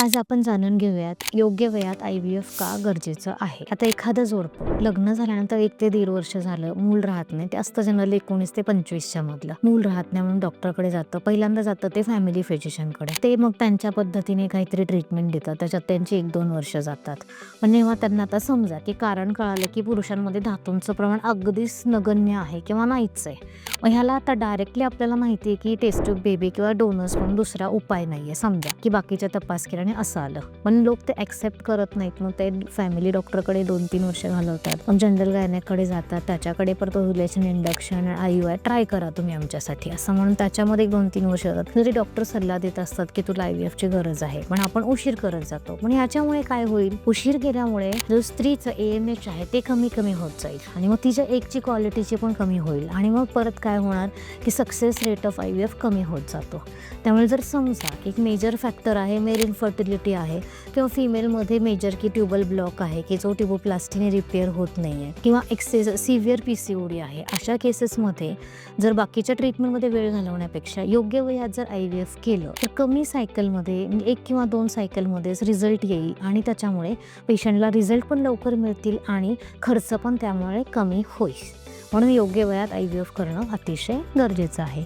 आज आपण जाणून घेऊयात योग्य वयात आय व्ही एफ का गरजेचं आहे? आता एखादं जोडपं लग्न झाल्यानंतर एक ते दीड वर्ष झालं मूल राहत नाही ते असतं जनरली एकोणीस ते पंचवीसच्या मधलं. मूल राहत नाही म्हणून डॉक्टरकडे जातं पहिल्यांदा जातं ते फॅमिली फिजिशियनकडे. ते मग त्यांच्या पद्धतीने काहीतरी ट्रीटमेंट देतात त्याच्यात त्यांची एक दोन वर्ष जातात. पण जेव्हा त्यांना आता समजा की कारण कळालं की पुरुषांमध्ये धातूंचं प्रमाण अगदीच नगण्य आहे किंवा नाहीच आहे मग ह्याला आता डायरेक्टली आपल्याला माहिती आहे की टेस्ट ट्यूब बेबी किंवा डोनर्स म्हणून दुसरा उपाय नाही आहे समजा. की बाकीच्या तपास केल्याने असं आलं. पण लोक ते ॲक्सेप्ट करत नाहीत. मग ते फॅमिली डॉक्टरकडे दोन तीन वर्ष घालवतात. मग जनरल गायनेकडे जातात. त्याच्याकडे परत relation induction I I try करा तुम्ही आमच्यासाठी. असं म्हणून त्याच्यामध्ये एक दोन तीन वर्ष जातात. तरी डॉक्टर सल्ला देत असतात की तुला आय ची एफची गरज आहे पण आपण उशीर करत जातो. पण ह्याच्यामुळे काय होईल? उशीर केल्यामुळे जो स्त्रीचं ए एम एच आहे ते कमी कमी होत जाईल. आणि मग तिच्या एकची क्वालिटीची पण कमी होईल. आणि मग परत काय होणार की success rate of I V F कमी होत जातो. त्यामुळे जर समजा की एक मेजर फॅक्टर आहे मेल इन्फर्टिलिटी आहे किंवा फिमेलमध्ये मेजर की ट्युबल ब्लॉक आहे की जो ट्युबोप्लास्टीने रिपेअर होत नाही आहे किंवा excess severe P C O D आहे अशा केसेसमध्ये जर बाकीच्या ट्रीटमेंटमध्ये वेळ घालवण्यापेक्षा योग्य वयात जर आय व्ही एफ केलं तर कमी सायकलमध्ये एक किंवा दोन सायकलमध्येच रिझल्ट येईल आणि त्याच्यामुळे पेशंटला रिझल्ट पण लवकर मिळतील आणि खर्च पण त्यामुळे कमी होईल. म्हणून योग्य वयात आय व्ही एफ करणं अतिशय गरजेचं आहे.